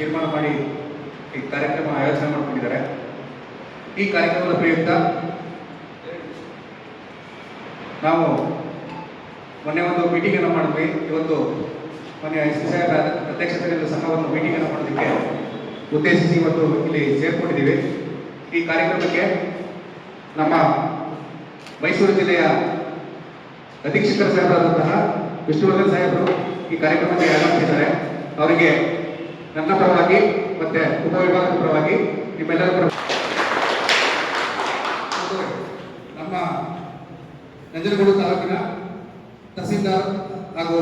ತೀರ್ಮಾನ ಮಾಡಿ ಈ ಕಾರ್ಯಕ್ರಮ ಆಯೋಜನೆ ಮಾಡಿಕೊಂಡಿದ್ದಾರೆ. ಈ ಕಾರ್ಯಕ್ರಮದ ಪ್ರಯುಕ್ತ ನಾವು ಮೊನ್ನೆ ಒಂದು ಮೀಟಿಂಗ್ ಅನ್ನು ಮಾಡಿದ್ವಿ. ಇವತ್ತು ಮೊನ್ನೆ ಐ ಸಿ ಸಾಹೇಬರ ಅಧ್ಯಕ್ಷತೆಯಲ್ಲಿ ಸಹ ಒಂದು ಮೀಟಿಂಗ್ ಅನ್ನು ಮಾಡೋದಕ್ಕೆ ಉದ್ದೇಶಿಸಿ ಇವತ್ತು ಇಲ್ಲಿ ಸೇರ್ಕೊಂಡಿದ್ದೀವಿ. ಈ ಕಾರ್ಯಕ್ರಮಕ್ಕೆ ನಮ್ಮ ಮೈಸೂರು ಜಿಲ್ಲೆಯ ಅಧೀಕ್ಷಕರ ಸಾಹೇಬರಾದಂತಹ ವಿಷ್ಣುವರ್ಧನ್ ಸಾಹೇಬರು ಈ ಕಾರ್ಯಕ್ರಮಕ್ಕೆ ಆಗಮಿಸಿದ್ದಾರೆ ಅವರಿಗೆ ನನ್ನ ಪರವಾಗಿ ಮತ್ತೆ ಉಪವಿಭಾಗದ ಪರವಾಗಿ ನಿಮ್ಮೆಲ್ಲರ ಪರವಾಗಿ ನಮ್ಮ ನಂಜನಗೂಡು ತಾಲೂಕಿನ ತಹಸೀಲ್ದಾರ್ ಹಾಗೂ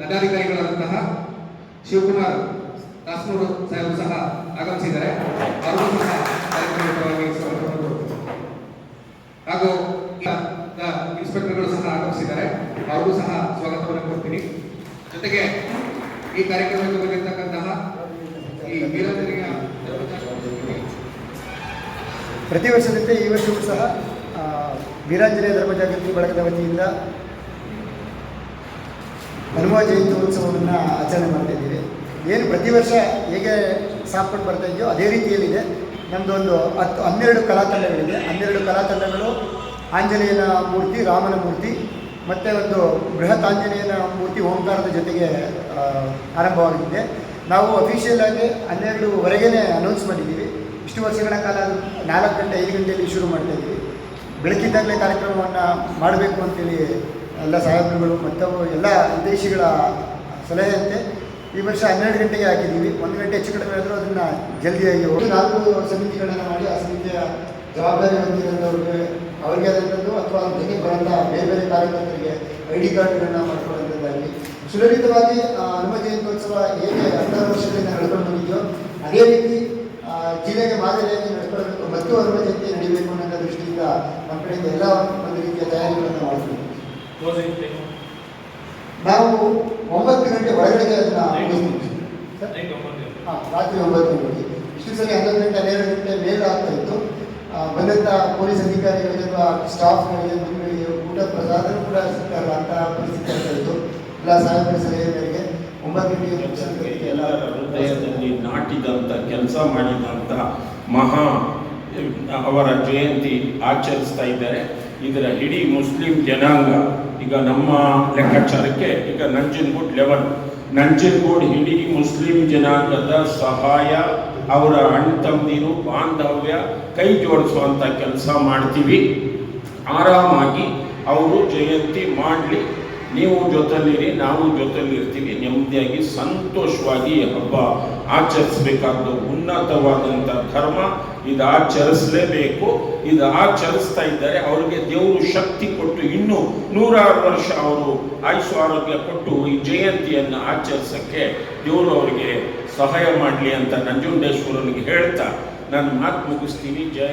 ದಂಡಾಧಿಕಾರಿಗಳಾದಂತಹ ಶಿವಕುಮಾರ್ ದಾಸನೂರು ಸಾಹೇಬರು ಸಹ ಆಗಮಿಸಿದ್ದಾರೆ. ಅವರು ಸಹ ಕಾರ್ಯಕ್ರಮವಾಗಿ ಹಾಗೂ ಇನ್ಸ್ಪೆಕ್ಟರ್ಗಳು ಸಹ ಆಗಮಿಸಿದ್ದಾರೆ. ಅವರಿಗೂ ಸಹ ಸ್ವಾಗತವನ್ನು ಕೊಡ್ತೀನಿ ಜೊತೆಗೆ ಈ ಕಾರ್ಯಕ್ರಮಕ್ಕೆ ವೀರಾಂಜನೇಯ ಪ್ರತಿ ವರ್ಷದಂತೆ ಈ ವರ್ಷವೂ ಸಹ ವೀರಾಂಜನೇಯ ಧರ್ಮ ಜಾಗೃತಿ ಬಳಗದ ವತಿಯಿಂದ ಹನುಮ ಜಯಂತಿ ಉತ್ಸವವನ್ನು ಆಚರಣೆ ಮಾಡ್ತಾ ಇದ್ದೀವಿ. ಏನು ಪ್ರತಿ ವರ್ಷ ಹೇಗೆ ಸಾಕ್ಕೊಂಡು ಬರ್ತಾ ಇದೆಯೋ ಅದೇ ರೀತಿಯಲ್ಲಿದೆ. ನಮ್ಮದೊಂದು ಹತ್ತು, ಹನ್ನೆರಡು ಕಲಾ ತಂಡಗಳಿದೆ ಹನ್ನೆರಡು ಕಲಾ ತಂಡಗಳು ಆಂಜನೇಯನ ಮೂರ್ತಿ, ರಾಮನ ಮೂರ್ತಿ, ಮತ್ತು ಒಂದು ಬೃಹತ್ ಆಂಜನೇಯನ ಮೂರ್ತಿ ಓಂಕಾರದ ಜೊತೆಗೆ ಆರಂಭವಾಗಿದೆ ನಾವು ಅಫಿಷಿಯಲ್ ಆಗಿ ಹನ್ನೆರಡುವರೆಗೇ ಅನೌನ್ಸ್ ಮಾಡಿದ್ದೀವಿ. ಇಷ್ಟು ವರ್ಷಗಳ ಕಾಲ ನಾಲ್ಕು ಗಂಟೆ, ಐದು ಗಂಟೆಯಲ್ಲಿ ಶುರು ಮಾಡ್ತಾ ಇದ್ದೀವಿ. ಬೆಳಕಿದ್ದಾಗಲೇ ಕಾರ್ಯಕ್ರಮವನ್ನು ಮಾಡಬೇಕು ಅಂತೇಳಿ ಎಲ್ಲ ಸಾಹೇಬರುಗಳು ಮತ್ತು ಎಲ್ಲ ವಿದೇಶಿಗಳ ಸಲಹೆಯಂತೆ ಈ ವರ್ಷ ಹನ್ನೆರಡು ಗಂಟೆಗೆ ಹಾಕಿದ್ದೀವಿ. ಒಂದು ಗಂಟೆ ಹೆಚ್ಚು ಕಡಿಮೆ ಆದರೂ ಅದನ್ನು ಜಲ್ದಿಯಾಗಿ ಹೋಗಿ ನಾಲ್ಕು ಸಮಿತಿಗಳನ್ನು ಮಾಡಿ ಆ ಸಮಿತಿಯ ಜವಾಬ್ದಾರಿ ಹೊಂದಿರೋದವ್ರಿಗೆ ಅವರಿಗೆ ಆದಂಥದ್ದು ಅಥವಾ ಜೊತೆಗೆ ಬರೋಂಥ ಬೇರೆ ಬೇರೆ ಕಾರ್ಯಕರ್ತರಿಗೆ ಐ ಡಿ ಕಾರ್ಡ್ಗಳನ್ನು ಮಾಡ್ಕೊಳ್ಳೋಂಥದ್ದಾಗಲಿ ಸುಲಲಿತವಾಗಿ ಹನುಮ ಜಯಂತ್ಯೋತ್ಸವ ಹೇಗೆ ಹತ್ತಾರು ವರ್ಷಗಳಿಂದ ನಡ್ಕೊಂಡು ಬಂದಿದೆಯೋ ಅದೇ ರೀತಿ ಜಿಲ್ಲೆಗೆ ಮಾದರಿಯಾಗಿ ನಡ್ಕೊಳ್ಬೇಕು ಮತ್ತು ಹನುಮ ಜಯಂತಿ ನಡೀಬೇಕು ಅನ್ನೋ ದೃಷ್ಟಿಯಿಂದ ನಮ್ಮ ಕಡೆಯಿಂದ ಎಲ್ಲ ಒಂದು ರೀತಿಯ ತಯಾರಿಗಳನ್ನು ಮಾಡ್ತೀವಿ. ನಾವು ಒಂಬತ್ತು ಗಂಟೆ ಒಳಗಡೆ? ಹಾಂ ರಾತ್ರಿ ಒಂಬತ್ತು ಗಂಟೆಗೆ. ಇಷ್ಟು ಸರಿ ಹನ್ನೊಂದು ಗಂಟೆ ಹನ್ನೆರಡು ಗಂಟೆ ಮೇಲೆ ಆಗ್ತಾ ಇತ್ತು. ಬಂದಂಥ ಪೊಲೀಸ್ ಅಧಿಕಾರಿಗಳಿಗೆ ಅಥವಾ ಸ್ಟಾಫ್ಗಳಿಗೆ ಮಕ್ಕಳಿಗೆ ಊಟ ಪ್ರಸಾದ ಕೂಡ ಸಿಗ್ತಾರ ಅಂತ ಪರಿಸ್ಥಿತಿ ಆಗ್ತಾ ಇತ್ತು. ಎಲ್ಲ ಸಾಹೇಬರ ಸಲಹೆ ಮೇರೆಗೆ ಒಂಬತ್ತು ಗಂಟೆಗೆ ಮುಗಿಸೋದಕ್ಕೆ ಎಲ್ಲ ಹೃದಯದಲ್ಲಿ ನಾಟಿದಂಥ ಕೆಲಸ ಮಾಡಿದಂಥ ಮಹಾ ಅವರ ಜಯಂತಿ ಆಚರಿಸ್ತಾ ಇದ್ದಾರೆ. ಇದರ ಇಡೀ ಮುಸ್ಲಿಂ ಜನಾಂಗ ಈಗ ನಮ್ಮ ಲೆಕ್ಕಾಚಾರಕ್ಕೆ ಈಗ ನಂಜನಗೂಡ್ ಲೆವೆಲ್ ನಂಜನಗೂಡ್ ಇಡೀ ಮುಸ್ಲಿಂ ಜನಾಂಗದ ಸಹಾಯ ಅವರ ಅಣ್ಣ ತಮ್ಮದಿರು ಬಾಂಧವ್ಯ ಕೈ ಜೋಡಿಸುವಂಥ ಕೆಲಸ ಮಾಡ್ತೀವಿ. ಆರಾಮಾಗಿ ಅವರು ಜಯಂತಿ ಮಾಡಲಿ. ನೀವು ಜೊತೆಲಿರಿ ನಾವು ಜೊತೆಲಿರ್ತೀವಿ ನೆಮ್ಮದಿಯಾಗಿ, ಸಂತೋಷವಾಗಿ ಹಬ್ಬ ಆಚರಿಸಬೇಕಾದ್ದು ಉನ್ನತವಾದಂಥ ಧರ್ಮ. ಇದು ಆಚರಿಸಲೇಬೇಕು. ಇದು ಆಚರಿಸ್ತಾ ಇದ್ದಾರೆ. ಅವರಿಗೆ ದೇವರು ಶಕ್ತಿ ಕೊಟ್ಟು ಇನ್ನೂ ನೂರಾರು ವರ್ಷ ಅವರು ಆಯುಷು ಆರೋಗ್ಯ ಕೊಟ್ಟು ಈ ಜಯಂತಿಯನ್ನು ಆಚರಿಸೋಕ್ಕೆ ದೇವರು ಅವರಿಗೆ ಸಹಾಯ ಮಾಡಲಿ ಅಂತ ನಂಜುಂಡೇಶ್ವರನಿಗೆ ಹೇಳ್ತಾ ನಾನು ಮಾತು ಮುಗಿಸ್ತೀನಿ. ಜೈ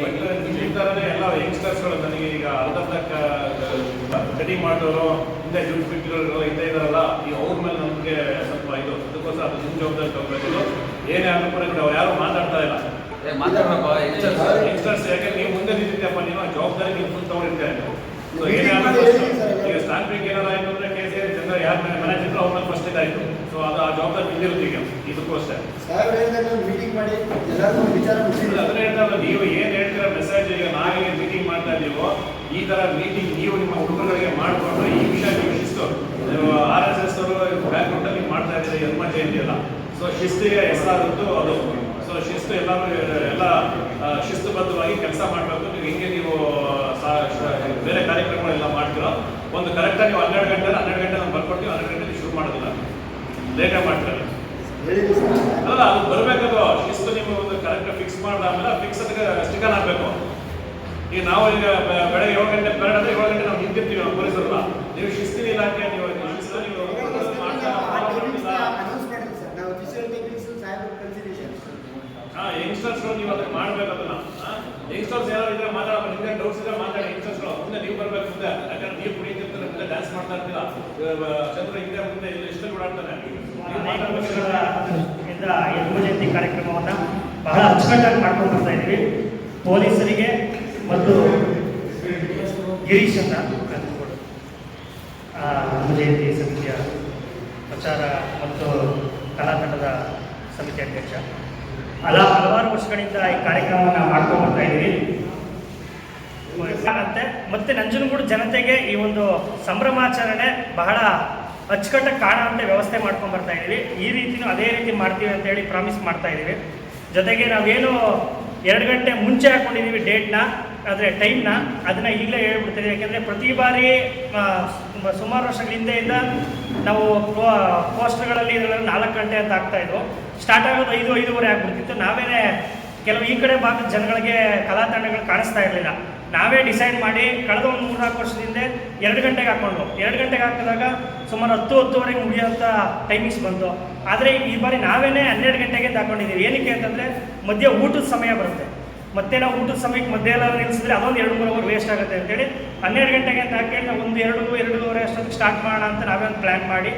ಈ ಥರನೇ ಎಲ್ಲ ಯಂಗ್ಸ್ಟರ್ಸ್ಗಳು ನನಗೆ ಈಗ ಅರ್ಧ ಸ್ಟಡಿ ಮಾಡೋರು ಹಿಂದೆ ದುಡ್ಡು ಫಿಟ್ಗಳು ಇದ್ದೇ ಇದಾರಲ್ಲ ಈ ಅವ್ರ ಮೇಲೆ ನಮಗೆ ಸ್ವಲ್ಪ ಇದು ಅದಕ್ಕೋಸ್ಕರ ಅದು ನಿಮ್ಮ ಜವಾಬ್ದಾರಿ ತಗೋಬೇಕು. ಏನೇ ಅನುಕೂಲಕ್ಕೆ ಕೂಡ ಯಾರು ಮಾತಾಡ್ತಾ ಇಲ್ಲ. ಯಂಗ್ಸ್ಟರ್ಸ್ ಯಾಕೆ ನೀವು ಮುಂದೆ ನಿಂತಿದ್ದೆಪ್ಪ ನೀನು ಆ ಜವಾಬ್ದಾರಿ ನೀವು ಫುಲ್ ತಗೊಂಡಿರ್ತೀರ ನೀವು ಸೊ ಏನೇ ಆದ್ರೂ ಈಗ ಸ್ಟಾಂಪಿಂಗ್ ಏನಾರ ಆಯ್ತು ಅಂದ್ರೆ ಸಿ ಜನರು ಯಾರ ಮೇಲೆ ಮನೆ ಇದ್ರು ಅವ್ರ ಮೇಲೆ ಫಸ್ಟ್ ಇದಾಯ್ತು. ಸೊ ಅದು ಆ ಜವಾಬ್ದಾರಿ ಬಿದ್ದಿರುತ್ತೆ ಈಗ ಇದಕ್ಕೂ ಅಷ್ಟೇ ಹೇಳಿದಾಗ ಮೀಟಿಂಗ್ ಮಾಡಿ ಎಲ್ಲರಿಗೂ ವಿಚಾರ ಅದನ್ನ ಹೇಳ್ತಾರಲ್ಲ ನೀವು ಏನು ಹೇಳ್ತೀರ ಮೆಸೇಜ್ ಈಗ ನಾವೇ ಮೀಟಿಂಗ್ ಮಾಡ್ತಾ ಇದ್ದೀವೋ ಈ ತರ ಮೀಟಿಂಗ್ ನೀವು ನಿಮ್ಮ ಹುಡುಗರಿಗೆ ಮಾಡಿಕೊಂಡು ಈ ವಿಷಯ ನೀವು ಶಿಸ್ತು. ಆರ್ ಎಸ್ ಎಸ್ ಅವರು ಬ್ಯಾಕ್ಗ್ರೌಂಡ್ ಅಲ್ಲಿ ಮಾಡ್ತಾ ಇದ್ದಾರೆ ಎಲ್ಮ ಜಯಂತಿ ಎಲ್ಲ. ಸೊ ಶಿಸ್ತಿಗೆ ಹೆಸರಾದದ್ದು ಅದು. ಸೊ ಶಿಸ್ತು ಎಲ್ಲರೂ ಎಲ್ಲ ಶಿಸ್ತುಬದ್ಧವಾಗಿ ಕೆಲಸ ಮಾಡಬೇಕು. ನೀವು ಹಿಂಗೆ ನೀವು ಬೇರೆ ಕಾರ್ಯಕ್ರಮಗಳೆಲ್ಲ ಮಾಡ್ತೀರೋ ಒಂದು ಕರೆಕ್ಟಾಗಿ ನೀವು ಹನ್ನೆರಡು ಗಂಟೆ ಹನ್ನೆರಡು ಗಂಟೆ ನಾವು ಬರ್ಕೊಡ್ತೀವಿ ಹನ್ನೆರಡು ಗಂಟೆಗೆ ಶುರು ಮಾಡೋದಿಲ್ಲ. ಲೇಟಾಗಿ ಮಾಡ್ತಾರೆ ಅಲ್ಲ ಅದು ಬರಬೇಕದು ಶಿಸ್ತು ನಿಮ್ಮ ಒಂದು ಕರೆಕ್ಟ್ ಫಿಕ್ಸ್ ಮಾಡಿದಾದ್ಮೇಲೆ ಫಿಕ್ಸ್ ಸ್ಟಿಕನ್ ಹಾಕಬೇಕು ಈಗ ನಾವು ಈಗ ಬೆಳಗ್ಗೆ ಏಳು ಗಂಟೆ ಬೆರಡ್ ಅಂದ್ರೆ ಏಳು ಗಂಟೆ ನಾವು ನಿಂತಿರ್ತೀವಿ ನಾವು ಪೊಲೀಸರಲ್ಲ ನೀವು ಶಿಸ್ತಿನ ಇಲಾಖೆ ನೀವು ಶಿಸ್ತು ನೀವು ಅದನ್ನ ಮಾಡ್ಬೇಕು ಅದನ್ನ ಯಂಗ್ಸ್ಟರ್ಸ್ ಯಾರು ಇದ್ರೆ ಮಾತಾಡೋ ನಿಮ್ಗೆ ಡೌಟ್ಸ್ ಇದ್ರೆ ಮಾತಾಡಿ ಯಂಗ್ಸ್ಟರ್ಸ್ ಮುಂದೆ ನೀವು ಬರ್ಬೇಕು ಮುಂದೆ ಯಾಕಂದ್ರೆ ನೀವು ಡ್ಯಾನ್ಸ್ ಮಾಡ್ತಾ ಇರ್ತೀರಾ? ಚಂದ್ರ ಹಿಂದೆ ಮುಂದೆ ಇಲ್ಲಿ ಇಷ್ಟ ಓಡಾಡ್ತಾನೆ ಯಜ್ಞ ಜಯಂತಿ ಕಾರ್ಯಕ್ರಮವನ್ನು ಬಹಳ ಅಚ್ಚುಕಟ್ಟಾಗಿ ಮಾಡ್ಕೊಂಡು ಬರ್ತಾ ಇದ್ದೀವಿ. ಪೊಲೀಸರಿಗೆ ಮತ್ತು ಗಿರೀಶ್ ಅಂತ ಜಯಂತಿ ಸಮಿತಿಯ ಪ್ರಚಾರ ಮತ್ತು ಕಲಾತಂಡದ ಸಮಿತಿ ಅಧ್ಯಕ್ಷ. ಹಲ ಹಲವಾರು ವರ್ಷಗಳಿಂದ ಈ ಕಾರ್ಯಕ್ರಮವನ್ನು ಮಾಡ್ಕೊಂಡು ಬರ್ತಾ ಇದ್ದೀವಿ. ಮತ್ತೆ ಮತ್ತೆ ನಂಜನಗೂಡು ಜನತೆಗೆ ಈ ಒಂದು ಸಂಭ್ರಮಾಚರಣೆ ಬಹಳ ಅಚ್ಚುಕಟ್ಟಾಗಿ ಕಾಣುವಂತೆ ವ್ಯವಸ್ಥೆ ಮಾಡ್ಕೊಂಡು ಬರ್ತಾ ಇದ್ದೀವಿ ಈ ರೀತಿನೂ ಅದೇ ರೀತಿ ಮಾಡ್ತೀವಿ ಅಂತ ಹೇಳಿ ಪ್ರಾಮಿಸ್ ಮಾಡ್ತಾ ಇದ್ದೀವಿ ಜೊತೆಗೆ ನಾವೇನು ಎರಡು ಗಂಟೆ ಮುಂಚೆ ಹಾಕೊಂಡಿದ್ದೀವಿ ಡೇಟ್ನ ಆದರೆ ಟೈಮ್ನ ಅದನ್ನು ಈಗಲೇ ಹೇಳ್ಬಿಡ್ತೀವಿ. ಯಾಕೆಂದರೆ ಪ್ರತಿ ಬಾರಿ ಸುಮಾರು ವರ್ಷಗಳ ಹಿಂದೆಯಿಂದ ನಾವು ಪೋಸ್ಟರ್ಗಳಲ್ಲಿ ಇದರಲ್ಲಿ ನಾಲ್ಕು ಗಂಟೆ ಅಂತ ಆಗ್ತಾ ಇದ್ವು. ಸ್ಟಾರ್ಟ್ ಆಗೋದು ಐದು, ಐದೂವರೆ ಆಗ್ಬಿಡ್ತಿತ್ತು. ನಾವೇನೇ ಕೆಲವು ಈ ಕಡೆ ಭಾಗದ ಜನಗಳಿಗೆ ಕಲಾ ತಂಡಗಳು ಕಾಣಿಸ್ತಾ ಇರಲಿಲ್ಲ. ನಾವೇ ಡಿಸೈಡ್ ಮಾಡಿ ಕಳೆದ ಒಂದು ಮೂರ್ನಾಲ್ಕು ವರ್ಷದಿಂದ ಎರಡು ಗಂಟೆಗೆ ಹಾಕ್ಕೊಂಡು ಎರಡು ಗಂಟೆಗೆ ಹಾಕಿದಾಗ ಸುಮಾರು ಹತ್ತು, ಹತ್ತುವರೆಗೆ ಮುಗಿಯೋಂಥ ಟೈಮಿಂಗ್ಸ್ ಬಂತು. ಆದರೆ ಈ ಬಾರಿ ನಾವೇನೇ ಹನ್ನೆರಡು ಗಂಟೆಗೆ ಅಂತ ಹಾಕೊಂಡಿದ್ದೀವಿ. ಏನಕ್ಕೆ ಅಂತಂದರೆ ಮಧ್ಯೆ ಊಟದ ಸಮಯ ಬರುತ್ತೆ. ಮತ್ತೆ ನಾವು ಊಟದ ಸಮಯಕ್ಕೆ ಮಧ್ಯೆ ಎಲ್ಲ ನಿಲ್ಲಿಸಿದ್ರೆ ಅದೊಂದು ಎರಡು ಮೂರು ಅವರ್ ವೇಸ್ಟ್ ಆಗುತ್ತೆ ಅಂತೇಳಿ ಹನ್ನೆರಡು ಗಂಟೆಗೆ ಅಂತ ಹಾಕಿ ನಾವು ಒಂದು ಎರಡು, ಎರಡೂವರೆ ಅಷ್ಟೊತ್ತಿಗೆ ಸ್ಟಾರ್ಟ್ ಮಾಡೋಣ ಅಂತ ನಾವೇ ಒಂದು ಪ್ಲ್ಯಾನ್ ಮಾಡಿ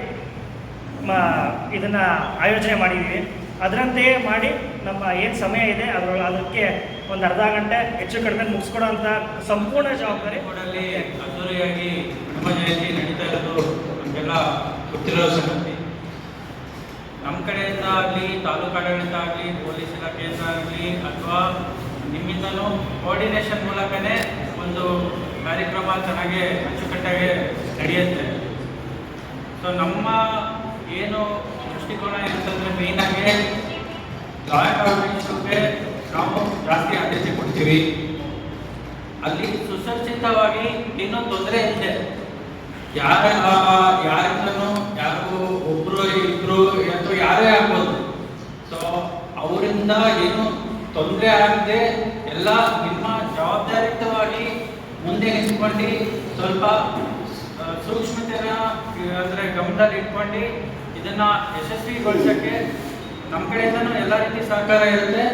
ಇದನ್ನು ಆಯೋಜನೆ ಮಾಡಿದ್ದೀವಿ. ಅದರಂತೆಯೇ ಮಾಡಿ ನಮ್ಮ ಏನು ಸಮಯ ಇದೆ, ಅದರೊಳಗೆ ಅದಕ್ಕೆ ಒಂದು ಅರ್ಧ ಗಂಟೆ ಹೆಚ್ಚು ಕಡಿಮೆ ಮುಗಿಸ್ಕೊಡೋಂಥ ಸಂಪೂರ್ಣ ಜವಾಬ್ದಾರಿ ಅದ್ದೂರಿಯಾಗಿ ನಮ್ಮ ಜಯಂತಿ ನಡೀತಾ ಇರೋದು ನಮಗೆಲ್ಲ ಗೊತ್ತಿರೋ ಸಂಗತಿ. ನಮ್ಮ ಕಡೆಯಿಂದ ಆಗಲಿ ತಾಲೂಕು ಆಡಳಿತ ಆಗಲಿ, ಪೊಲೀಸ್ ಇಲಾಖೆಯಿಂದ ಆಗಲಿ ಅಥವಾ ನಿಮ್ಮಿಂದಲೂ ಕೋಆರ್ಡಿನೇಷನ್ ಮೂಲಕನೇ ಒಂದು ಕಾರ್ಯಕ್ರಮ ಚೆನ್ನಾಗಿ ಅಚ್ಚುಕಟ್ಟಾಗಿ ನಡೆಯುತ್ತೆ. ಸೊ ನಮ್ಮ ಏನು ದೃಷ್ಟಿಕೋನ ಏನಂತಂದರೆ ಮೇಯ್ನಾಗಿ ಲಾ ಆ್ಯಂಡ್ ಆರ್ಡರ್ ಇಶ್ಯೂಗೆ ನಾವು ಜಾಸ್ತಿ ಆದ್ಯತೆ ಕೊಡ್ತೀವಿ ಅಲ್ಲಿ ಸುಸಜ್ಜಿತವಾಗಿ ಏನೋ ತೊಂದರೆ ಇದೆ. ಯಾರ ಯಾರಿಂದನೂ ಯಾರು ಒಬ್ರು ಇಬ್ರು ಅಥವಾ ಯಾರೇ ಆಗ್ಬೋದು. ಸೊ ಅವರಿಂದ ಏನು ತೊಂದರೆ ಆಗದೆ ಎಲ್ಲ ನಿಮ್ಮ ಜವಾಬ್ದಾರಿತವಾಗಿ ಮುಂದೆ ನಿಂತ್ಕೊಂಡು ಸ್ವಲ್ಪ ಸೂಕ್ಷ್ಮತೆನ ಅಂದರೆ ಗಮನದಲ್ಲಿ ಇಟ್ಕೊಂಡು ಇದನ್ನ ಯಶಸ್ವಿಗೊಳಿಸಕ್ಕೆ ನಮ್ಮ ಕಡೆಯಿಂದನೂ ಎಲ್ಲ ರೀತಿ ಸಹಕಾರ ಇರುತ್ತೆ.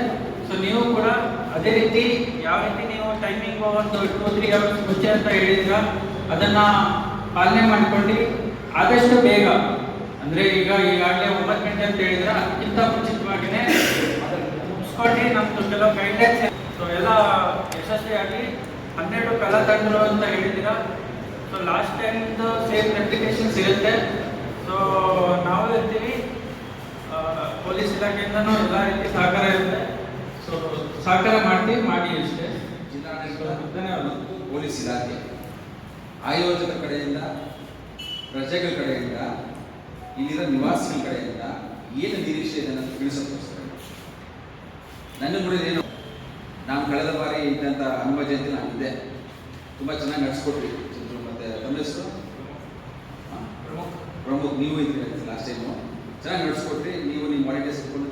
ಸೊ ನೀವು ಕೂಡ ಅದೇ ರೀತಿ ಯಾವ ರೀತಿ ನೀವು ಟೈಮಿಂಗ್ ಒಂದು ಟೂ ತ್ರೀ ಅವರ್ಸ್ ಮುಂಚೆ ಅಂತ ಹೇಳಿದ್ರ ಅದನ್ನ ಪಾಲನೆ ಮಾಡ್ಕೊಂಡು ಆದಷ್ಟು ಬೇಗ. ಅಂದ್ರೆ ಈಗ ಈಗಾಗಲೇ ಒಂಬತ್ತು ಗಂಟೆ ಅಂತ ಹೇಳಿದ್ರೆ ಅದಕ್ಕಿಂತ ಮುಂಚಿತವಾಗಿನೇ ಮುಗಿಸ್ಕೊಂಡು ನಮ್ದು ಕೆಲವು ಗೈಡ್ಲೈನ್ಸ್ ಸೊ ಎಲ್ಲ ಯಶಸ್ವಿಯಾಗಿ ಹನ್ನೆರಡು ಕಲಾ ತಂಡರು ಅಂತ ಹೇಳಿದ್ದೀರಾ. ಸೊ ಲಾಸ್ಟ್ ಟೈಮ್ದು ಸೇಮ್ ರೆಪ್ಲಿಕೇಶನ್ಸ್ ಇರುತ್ತೆ ಸೊ ನಾವು ಇರ್ತೀವಿ. ಪೊಲೀಸ್ ಇಲಾಖೆಯಿಂದನೂ ಎಲ್ಲ ರೀತಿ ಸಹಕಾರ ಇರುತ್ತೆ. ಸಹಕಾರ ಮಾಡಿ ಮಾಡಿ ಅಷ್ಟೇ. ಜಿಲ್ಲಾಡಳಿತ ಪೊಲೀಸ್ ಇಲಾಖೆ ಆಯೋಜಕ ಕಡೆಯಿಂದ ಪ್ರಜೆಗಳ ಕಡೆಯಿಂದ ಇಲ್ಲಿರೋ ನಿವಾಸಿಗಳ ಕಡೆಯಿಂದ ಏನು ನಿರೀಕ್ಷೆ ಇದೆ ಅನ್ನೋದು ತಿಳಿಸೋಕ್ಕೋಸ್ಕರ. ನನ್ನ ಏನು ನಾನು ಕಳೆದ ಬಾರಿ ಇದ್ದಂಥ ಹನುಮ ಜಯಂತಿ ನಾನು ಇದ್ದೆ ತುಂಬ ಚೆನ್ನಾಗಿ ನಡೆಸ್ಕೊಟ್ರಿ ಚಂದ್ರು ಮತ್ತೆ ತಮ್ಮ ಹೆಸರು? ಪ್ರಮುಖ್. ಪ್ರಮುಖ್. ನೀವು ಇದ್ದೀರಿ ಲಾಸ್ಟ್ ಟೈಮು ಚೆನ್ನಾಗಿ ನಡೆಸ್ಕೊಟ್ರಿ ನೀವು ನಿಮ್ಮ ವಾಲಂಟಿಯರ್ಸ್ ಇಟ್ಕೊಂಡು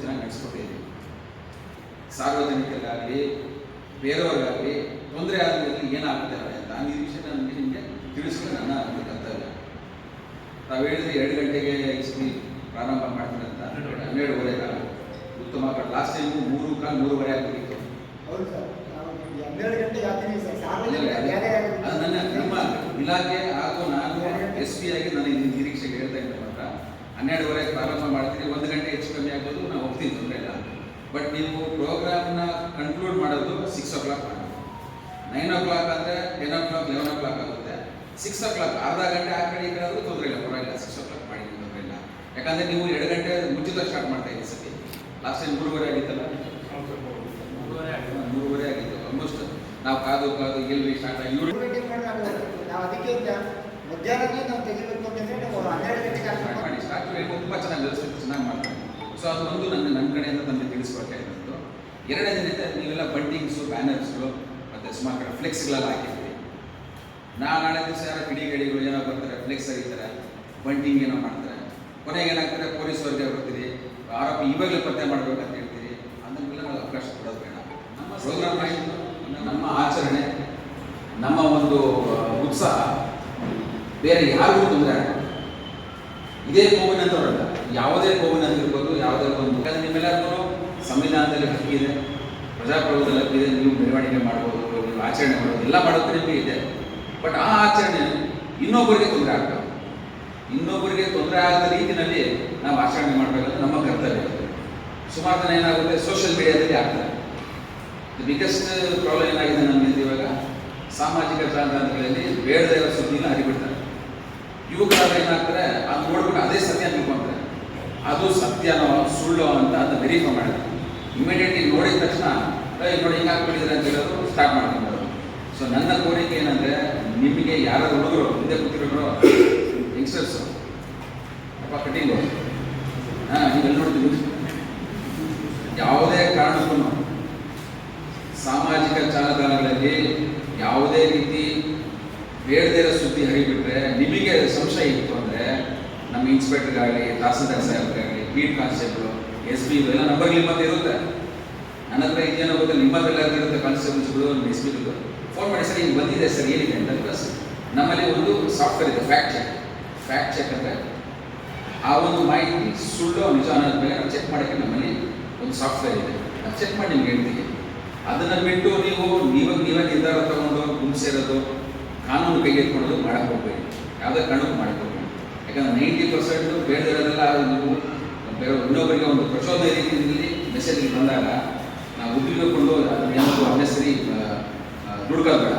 ಸಾರ್ವಜನಿಕರಿಗಾಗಲಿ ಬೇರೆಯವರಿಗಾಗಲಿ ತೊಂದರೆ ಆದಮೇಲೆ ಏನಾಗುತ್ತೆ ಇದೆ ಅಂತ ಆ ನಿರೀಕ್ಷೆ ನನಗೆ ನಿಮಗೆ ತಿಳಿಸ್ಕೊಂಡು ನನ್ನ ಒಂದು ಕರ್ತವ್ಯ. ತಾವು ಹೇಳಿದ್ರೆ ಎರಡು ಗಂಟೆಗೆ ಇಸ್ವಿ ಪ್ರಾರಂಭ ಮಾಡ್ತೀನಿ ಅಂತ ಹನ್ನೆರಡುವರೆ. ಕಾಲ ಉತ್ತಮ ಲಾಸ್ಟ್ ಟೈಮು ಮೂರು ಕಾಲು ಮೂರುವರೆ ಆಗಿತ್ತು. ನನ್ನ ನಿಮ್ಮ ಇಲಾಖೆ ಹಾಗೂ ನಾನು ಎಸ್ ಪಿ ಆಗಿ ನನಗೆ ಈ ನಿರೀಕ್ಷೆಗೆ ಹೇಳ್ತಾ ಇದ್ದೆ ಮಾತ್ರ. ಹನ್ನೆರಡುವರೆ ಪ್ರಾರಂಭ ಮಾಡ್ತೀನಿ ಒಂದು ಗಂಟೆ ಹೆಚ್ಚು ಕಮ್ಮಿ ಆಗ್ಬೋದು ನಾವು ಹೋಗ್ತೀನಿ ತೊಂದರೆ ಇಲ್ಲ. ಬಟ್ ನೀವು ಪ್ರೋಗ್ರಾಮ್ನ ಕನ್ಕ್ಲೂಡ್ ಮಾಡೋದು ಸಿಕ್ಸ್ ಓ ಕ್ಲಾಕ್ ಮಾಡಿ ನೈನ್ ಓ ಕ್ಲಾಕ್ ಅಂದರೆ ten o'clock eleven o'clock ಆಗುತ್ತೆ. ಸಿಕ್ಸ್ ಓ ಕ್ಲಾಕ್ ಅರ್ಧ ಗಂಟೆ ಆ ಕಡೆ ಈ ಕಡೆ ಆದರೂ ತೊಂದರೆ ಇಲ್ಲ ಪರವಾಗಿಲ್ಲ ಸಿಕ್ಸ್ ಓ ಕ್ಲಾಕ್ ಮಾಡಿ ತೊಂದರೆ ಇಲ್ಲ. ಯಾಕಂದರೆ ನೀವು ಎರಡು ಗಂಟೆ ಮುಚ್ಚಿದ ಸ್ಟಾರ್ಟ್ ಮಾಡ್ತಾ ಇದ್ದೀವಿ ಸತಿ. ಲಾಸ್ಟ್ ಟೈಮ್ ಮೂರುವರೆ ಆಗಿತ್ತಲ್ಲ? ಮೂರುವರೆ ಆಗಿತ್ತು. ಆಲ್ಮೋಸ್ಟ್ ನಾವು ಕಾದು ಕಾದು ಎಲ್ಲಿ ಸ್ಟಾರ್ಟ್ ಆಗಿ ಇವರು ನಾವು ಅದಕ್ಕೆ ಅಂತ ಮಧ್ಯಾಹ್ನನೇ ನಾವು ತೆಗಿಬೇಕು ಅಂತಂದ್ರೆ ನಾವು ಹನ್ನೆರಡು ಗಂಟೆಗೆ ಹಾಕ್ಬೇಕು ಮಾಡಿ ಸ್ಟಾರ್ಟ್ ತುಂಬ ಚೆನ್ನಾಗಿ ನಡೆಸ್ಬೇಕು ಚೆನ್ನಾಗಿ ಮಾಡ್ತಾರೆ ಸೊ ಅದು ಒಂದು ನನ್ನ ನನ್ನ ಕಡೆಯಿಂದ ನನಗೆ ಎರಡನೇ ದಿನ ನೀವೆಲ್ಲ ಬಂಟಿಂಗ್ಸು ಬ್ಯಾನರ್ಸ್ಗಳು ಮತ್ತು ಸುಮಾರು ಕಡೆ ಫ್ಲೆಕ್ಸ್ಗಳೆಲ್ಲ ಹಾಕಿರ್ತೀವಿ ನಾ ನಾಳೆ ದಿವಸ ಯಾರೋ ಕಿಡಿಗೇಡಿಗಳು ಏನೋ ಬರ್ತಾರೆ, ಫ್ಲೆಕ್ಸ್ ಆಗಿರ್ತಾರೆ ಬಂಟಿಂಗ್ ಏನೋ ಮಾಡ್ತಾರೆ. ಕೊನೆಗೆ ಏನಾಗ್ತಾರೆ ಪೊಲೀಸ್ ವರ್ಗ ಬರ್ತೀರಿ ಆರೋಪಿ ಇವಾಗಲೇ ಪತ್ತೆ ಮಾಡಬೇಕಂತ ಹೇಳ್ತೀರಿ ಅದನ್ನೆಲ್ಲ ನಾವು ಅವಕಾಶ ಕೊಡೋದು ಬೇಡ. ನಮ್ಮ ಪ್ರೋಗ್ರಾಮ್ ನಮ್ಮ ಆಚರಣೆ, ನಮ್ಮ ಒಂದು, ಉತ್ಸಾಹ, ಬೇರೆ ಯಾರಿಗೂ ತೊಂದರೆ ಇದೇ ಕೋವಿನಂತವರಲ್ಲ ಯಾವುದೇ ಕೋವಿನಂತ ಆಗಿರ್ಬೋದು ಯಾವುದೇ ಒಂದು ನಿಮ್ಮೆಲ್ಲರಿಗೂ ಸಂವಿಧಾನದಲ್ಲಿ ಹಕ್ಕಿದೆ ಪ್ರಜಾಪ್ರಭುತ್ವದಲ್ಲಿ ಹಕ್ಕಿದೆ ನೀವು ಮೆರವಣಿಗೆ ಮಾಡ್ಬೋದು, ನೀವು ಆಚರಣೆ ಮಾಡ್ಬೋದು, ಎಲ್ಲ ಮಾಡೋದು ನಿಮಗೆ ಇದೆ. ಬಟ್ ಆ ಆಚರಣೆ ಇನ್ನೊಬ್ಬರಿಗೆ ತೊಂದರೆ ಆಗ್ತದೆ. ಇನ್ನೊಬ್ಬರಿಗೆ ತೊಂದರೆ ಆಗದ ರೀತಿಯಲ್ಲಿ ನಾವು ಆಚರಣೆ ಮಾಡಬೇಕಂದ್ರೆ ನಮ್ಮ ಕರ್ತವ್ಯ. ಸುಮಾರು ಜನ ಏನಾಗುತ್ತೆ ಸೋಷಿಯಲ್ ಮೀಡಿಯಾದಲ್ಲಿ ಆಗ್ತದೆ. ಬಿಗ್ಗೆಸ್ಟ್ ಪ್ರಾಬ್ಲಮ್ ಏನಾಗಿದೆ ನಮಗೆ ಇವಾಗ? ಸಾಮಾಜಿಕ ಜಾಲತಾಣಗಳಲ್ಲಿ ಬೇಡದೇ ಇರೋ ಸುದ್ದಿನ ಹರಿಬಿಡ್ತಾರೆ. ಯುವಕರಾದ್ರೆ ಏನಾಗ್ತಾರೆ ಅದು ನೋಡ್ಬಿಟ್ಟು ಅದೇ ಸತ್ಯ ತಿಳ್ಕೊಂತಾರೆ. ಅದು ಸತ್ಯನೋ ಸುಳ್ಳೋ ಅಂತ ಅದನ್ನ ವೆರಿಫೈ ಮಾಡಿದ್ರೆ. ಇಮಿಡಿಯೇಟ್ಲಿ ನೋಡಿದ ತಕ್ಷಣ "ಏಯ್, ನೋಡಿ ಹಿಂಗೆ ಹಾಕ್ಬಿಟ್ಟಿದ್ರೆ ಅಂತ ಹೇಳೋದು ಸ್ಟಾರ್ಟ್ ಮಾಡ್ಕೊಂಡ್ರು ಸೊ ನನ್ನ ಕೋರಿಕೆ ಏನಂದ್ರೆ ನಿಮಗೆ ಯಾರು ಹುಡುಗರು ಹಿಂದೆ ಕೂತಿರೋರು ಯಂಗ್ಸ್ಟರ್ಸ್ ಅಪ್ಪ ಕಟಿಂಗ್ ಹಾಂ ನೀವೆಲ್ಲ ನೋಡ್ತೀವಿ ಯಾವುದೇ ಕಾರಣಕ್ಕೂ ಸಾಮಾಜಿಕ ಜಾಲತಾಣಗಳಲ್ಲಿ ಯಾವುದೇ ರೀತಿ ಬೇಡದೇ ಇರೋ ಸುದ್ದಿ ಹರಿಬಿಟ್ರೆ ನಿಮಗೆ ಸಂಶಯ ಇತ್ತು ನಮ್ಮ ಇನ್ಸ್ಪೆಕ್ಟರ್ಗಾಗಲಿ tahsildar ಸಾಹೇಬ್ರಾಗಲಿ beat constable S P number ನಿಮ್ಮ ಹತ್ರ ಇರುತ್ತೆ. ನನ್ನ ಹತ್ರ ಇದೇನೋ ಗೊತ್ತಿಲ್ಲ ನಿಮ್ಮ ಹತ್ರ ಎಲ್ಲ ಇರುತ್ತೆ ಕಾನ್ಸ್ಟೇಬಲ್ಸ್ಗಳು ಎಸ್ ಪಿಗಳು ಫೋನ್ ಮಾಡಿ, ಸರ್ ಹಿಂಗೆ ಬಂದಿದೆ ಸರ್, ಏನಿದೆ ಅಂತ ಪ್ಲಸ್ ನಮ್ಮಲ್ಲಿ ಒಂದು ಸಾಫ್ಟ್ವೇರ್ ಇದೆ ಫ್ಯಾಕ್ಟ್ ಚೆಕ್ ಫ್ಯಾಕ್ಟ್ ಚೆಕ್ ಅಂತ ಆ ಒಂದು ಮಾಹಿತಿ ಸುಳ್ಳು ನಿಜ ಅನ್ನೋದ ಮೇಲೆ ನಾವು ಚೆಕ್ ಮಾಡೋಕ್ಕೆ ನಮ್ಮಲ್ಲಿ ಒಂದು ಸಾಫ್ಟ್ವೇರ್ ಇದೆ. ಅದು ಚೆಕ್ ಮಾಡಿ ನಿಮ್ಗೆ ಹೇಳ್ತೀನಿ. ಅದನ್ನು ಬಿಟ್ಟು ನೀವು ನೀವಾಗ ನೀವೇ ನಿರ್ಧಾರ ತಗೊಂಡು ಗುಂಪು ಸೇರೋದು, ಕಾನೂನು ಕೈಗೆತ್ಕೊಳ್ಳೋದು ಮಾಡಕ್ಕೆ ಹೋಗ್ಬೇಕು ಯಾವುದೇ ಕಾರಣಕ್ಕೂ ಮಾಡಬೇಕು ಯಾಕಂದ್ರೆ ನೈಂಟಿ ಪರ್ಸೆಂಟ್ ಬೇಡದಿರೋದೆಲ್ಲ ನೀವು ಬೇರೆ ಇನ್ನೊಬ್ಬರಿಗೆ ಒಂದು ಪ್ರಚೋದನೆ ರೀತಿಯಲ್ಲಿ ಮೆಸೇಜ್ ಬಂದಾಗ ನಾವು ಉದ್ಯೋಗಕೊಂಡು ಏನಾದರೂ ಅನ್ನೆಸರಿ ದುಡ್ಕೋಬೇಡ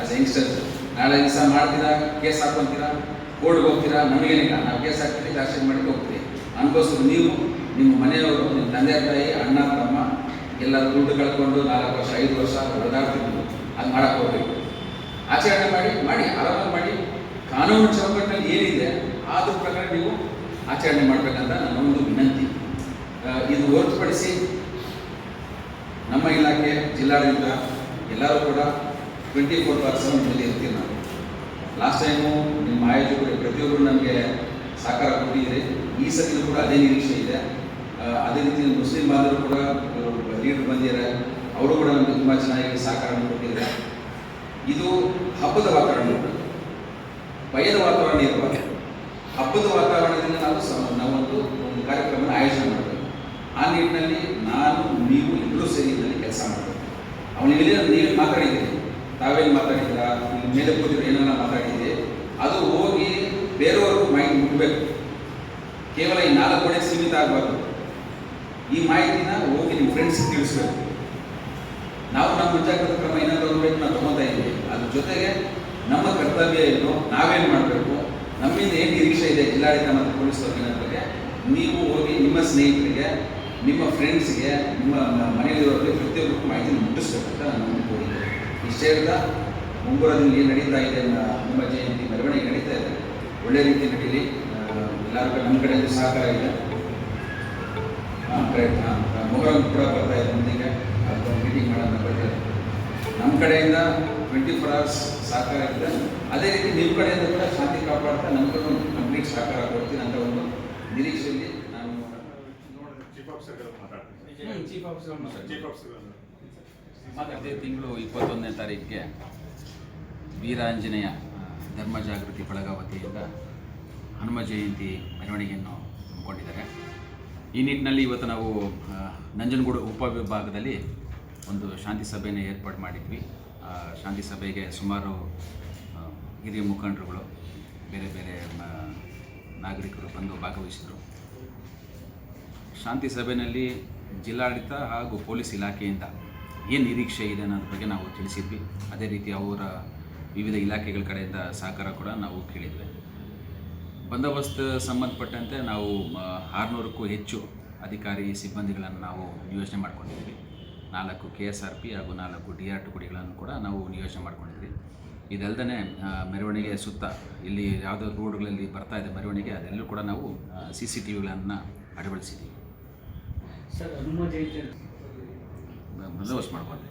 ಆಸ್ ಯಂಗ್ಸ್ಟರ್ಸ್ ನಾಳೆ ದಿವಸ ಮಾಡ್ತೀರಾ ಕೇಸ್ ಹಾಕೊತೀರಾ ಕೋರ್ಟ್ಗೆ ಹೋಗ್ತೀರಾ ನಮಗೇನಿಲ್ಲ ನಾವು ಕೇಸ್ ಹಾಕ್ತೀವಿ ಚಾರ್ಜ್ ಶೀಟ್ ಮಾಡಿ ಹೋಗ್ತೀವಿ. ಅನ್ಕೋಸ್ಕರ ನೀವು, ನಿಮ್ಮ ಮನೆಯವರು, ನಿಮ್ಮ ತಂದೆ, ತಾಯಿ, ಅಣ್ಣ, ತಮ್ಮ ಎಲ್ಲ ದುಡ್ಡು ಕಳ್ಕೊಂಡು ನಾಲ್ಕು ವರ್ಷ, ಐದು ವರ್ಷ ಹೊಡೆದಾಡ್ತಿದ್ರು. ಅದು ಮಾಡಕ್ಕೆ ಹೋಗ್ಬೇಕು ಆಚರಣೆ ಮಾಡಿ ಮಾಡಿ ಆರಾಮ ಮಾಡಿ. ಕಾನೂನು ಚೌಕಟ್ಟಿನಲ್ಲಿ ಏನಿದೆ ಅದ್ರ ಪ್ರಕಾರ ನೀವು ಆಚರಣೆ ಮಾಡಬೇಕಂತ ನನ್ನ ಒಂದು ವಿನಂತಿ. ಇದು ಹೊರತುಪಡಿಸಿ ನಮ್ಮ ಇಲಾಖೆ, ಜಿಲ್ಲಾಡಳಿತ ಎಲ್ಲರೂ ಕೂಡ ಟ್ವೆಂಟಿ ಫೋರ್ ಬಾರ್ ಸೆವೆನ್ ಇರ್ತೀವಿ ನಾವು ಲಾಸ್ಟ್ ಟೈಮು ನಿಮ್ಮ ಆಯೋಜಕರು, ಪ್ರತಿಯೊಬ್ಬರು ನಮಗೆ ಸಹಕಾರ ಕೊಟ್ಟಿದ್ದೀರಿ. ಈ ಸತಿನೂ ಕೂಡ ಅದೇ ನಿರೀಕ್ಷೆ ಇದೆ. ಅದೇ ರೀತಿ ಮುಸ್ಲಿಂ ಬಾಂಧವರು ಕೂಡ ಲೀಡರ್ ಬಂದಿದ್ದಾರೆ. ಅವರು ಕೂಡ ನಮಗೆ ತುಂಬ ಚೆನ್ನಾಗಿ ಸಹಕಾರ ಕೊಟ್ಟಿದ್ದಾರೆ. ಇದು ಹಬ್ಬದ ವಾತಾವರಣ. ಭಯದ ವಾತಾವರಣ ಇರಬಾರ್ದು ಹಬ್ಬದ ವಾತಾವರಣದಿಂದ ನಾವು ಸಮ ನಾವೊಂದು ಒಂದು ಕಾರ್ಯಕ್ರಮ ಆಯೋಜನೆ ಮಾಡಬೇಕು ಆ ನಿಟ್ಟಿನಲ್ಲಿ ನಾನು, ನೀವು ಇಬ್ಬರು ಸೇರಿ ಇದರಲ್ಲಿ ಕೆಲಸ ಮಾಡಬೇಕು ಅವನು ಇಲ್ಲಿ ನೀವು ಮಾತಾಡಿದ್ದೀರಿ. ತಾವೇನು ಮಾತಾಡಿದ್ದೀರಾ? ಮೇಲೆ ಕೂತಿರೋ ಏನೆಲ್ಲ ಮಾತಾಡಿದ್ದೆ ಅದು ಹೋಗಿ ಬೇರೆಯವ್ರಿಗೂ ಮಾಹಿತಿ ಮುಟ್ಟಬೇಕು ಕೇವಲ ಈ ನಾಲ್ಕು ಕೋಣೆ ಸೀಮಿತ ಆಗಬಾರ್ದು. ಈ ಮಾಹಿತಿನ ಹೋಗಿ ನಿಮ್ಮ ಫ್ರೆಂಡ್ಸ್ಗೆ ತಿಳಿಸ್ಬೇಕು. ನಾವು ನಮ್ಮ ಮುಂಜಾಗ್ರತಾ ಕ್ರಮ ಏನಾದರೂ ಬೇಕು, ನಾವು ತಗೋತಾ ಇದ್ದೀವಿ. ಅದ್ರ ಜೊತೆಗೆ ನಮ್ಮ ಕರ್ತವ್ಯ ಏನು? ನಾವೇನು ಮಾಡಬೇಕು? ನಮ್ಮಿಂದ ಏನು ನಿರೀಕ್ಷೆ ಇದೆ ಜಿಲ್ಲಾಡಳಿತ ಮತ್ತು ಪೊಲೀಸ್ ಬಗ್ಗೆ? ನೀವು ಹೋಗಿ ನಿಮ್ಮ ಸ್ನೇಹಿತರಿಗೆ, ನಿಮ್ಮ ಫ್ರೆಂಡ್ಸ್ಗೆ ನಿಮ್ಮ ಮನೆಯಲ್ಲಿರೋರಿಗೆ ಪ್ರತಿಯೊಬ್ಬರಿಗೂ ಮಾಹಿತಿ ಮುಟ್ಟಿಸ್ಬೇಕು ಅಂತ ನಾನು ಕೋರಿಕೆ ಇಷ್ಟೇ ಹೇಳ್ತಾ ಮುಂಬರೋದಲ್ಲಿ ಏನು ನಡೀತಾ ಇದೆ ನಿಮ್ಮ ಜಯಂತಿ ಮೆರವಣಿಗೆ ನಡೀತಾ ಇದೆ. ಒಳ್ಳೆ ರೀತಿ ನಡೀಲಿ. ಎಲ್ಲರೂ ಎಲ್ಲರಿಗೂ ನಮ್ಮ ಕಡೆಯಲ್ಲಿ ಸಹಕಾರ ಇದೆ. ಮೊಹರಂ ಕೂಡ ಬರ್ತಾ ಇದೆ ಮುಂದಿಗೆ. ಅದೊಂದು ಮೀಟಿಂಗ್ ಮಾಡೋಣ ಬರ್ತಾರೆ ನಮ್ಮ ಕಡೆಯಿಂದ ಟ್ವೆಂಟಿ ಫೋರ್ ಅವರ್ಸ್ ಸಹಕಾರ ಇದೆ ಅದೇ ರೀತಿ ನಿಮ್ಮ ಕಡೆಯಿಂದ ಕೂಡ ಶಾಂತಿ ಕಾಪಾಡ್ತಾ ನಮಗೂ ಕಂಪ್ಲೀಟ್ ಸಹಕಾರ ಕೊಡ್ತೀನಿ ಅಂತ ಒಂದು ನಿರೀಕ್ಷೆಯಲ್ಲಿ ನಾನು ನೋಡಿದ್ರೆ ಚೀಫ್ ಆಫೀಸರ್ ಮಾತಾಡ್ತೀನಿ ಚೀಫ್ ಆಫೀಸರ್ ಚೀಫ್ ಆಫೀಸರ್ ಇದೇ ತಿಂಗಳು ಇಪ್ಪತ್ತೊಂದನೇ ತಾರೀಕಿಗೆ ವೀರಾಂಜನೇಯ ಧರ್ಮ ಜಾಗೃತಿ ಬಳಗ ವತಿಯಿಂದ ಹನುಮ ಜಯಂತಿ ಮೆರವಣಿಗೆಯನ್ನು ಹಮ್ಮಿಕೊಂಡಿದ್ದಾರೆ. ಈ ನಿಟ್ಟಿನಲ್ಲಿ ಇವತ್ತು ನಾವು ನಂಜನಗೂಡು ಉಪವಿಭಾಗದಲ್ಲಿ ಒಂದು ಶಾಂತಿ ಸಭೆಯನ್ನು ಏರ್ಪಾಡು ಮಾಡಿದ್ವಿ. ಶಾಂತಿ ಸಭೆಗೆ ಸುಮಾರು ಹಿರಿಯ ಮುಖಂಡರುಗಳು, ಬೇರೆ ಬೇರೆ ನಾಗರಿಕರು ಬಂದು ಭಾಗವಹಿಸಿದರು. ಶಾಂತಿ ಸಭೆಯಲ್ಲಿ ಜಿಲ್ಲಾಡಳಿತ ಹಾಗೂ ಪೊಲೀಸ್ ಇಲಾಖೆಯಿಂದ ಏನು ನಿರೀಕ್ಷೆ ಇದೆ ಅನ್ನೋದ್ರ ಬಗ್ಗೆ ನಾವು ತಿಳಿಸಿದ್ವಿ. ಅದೇ ರೀತಿ ಅವರ ವಿವಿಧ ಇಲಾಖೆಗಳ ಕಡೆಯಿಂದ ಸಹಕಾರ ಕೂಡ ನಾವು ಕೇಳಿದ್ವಿ. ಬಂದೋಬಸ್ತ್ ಸಂಬಂಧಪಟ್ಟಂತೆ ನಾವು ಆರುನೂರಕ್ಕೂ ಹೆಚ್ಚು ಅಧಿಕಾರಿ ಸಿಬ್ಬಂದಿಗಳನ್ನು ನಾವು ನಿಯೋಜನೆ ಮಾಡ್ಕೊಂಡಿದ್ವಿ ನಾಲ್ಕು ಕೆ ಎಸ್ ಆರ್ ಪಿ ಹಾಗೂ ನಾಲ್ಕು ಡಿ ಆರ್ ಟುಕುಡಿಗಳನ್ನು ಕೂಡ ನಾವು ನಿಯೋಜನೆ ಮಾಡ್ಕೊಂಡಿದ್ವಿ. ಇದಲ್ಲದೆ ಮೆರವಣಿಗೆ ಸುತ್ತ ಇಲ್ಲಿ ಯಾವುದೋ ರೋಡ್ಗಳಲ್ಲಿ ಬರ್ತಾ ಇದೆ ಮೆರವಣಿಗೆ ಅದೆಲ್ಲೂ ಕೂಡ ನಾವು ಸಿ ಸಿ ಟಿ ವಿಗಳನ್ನು ಅಳವಡಿಸಿದ್ದೀವಿ. ಸರ್ ಬಂದೋಬಸ್ತ್ ಮಾಡ್ಕೊಂಡ್ವಿ.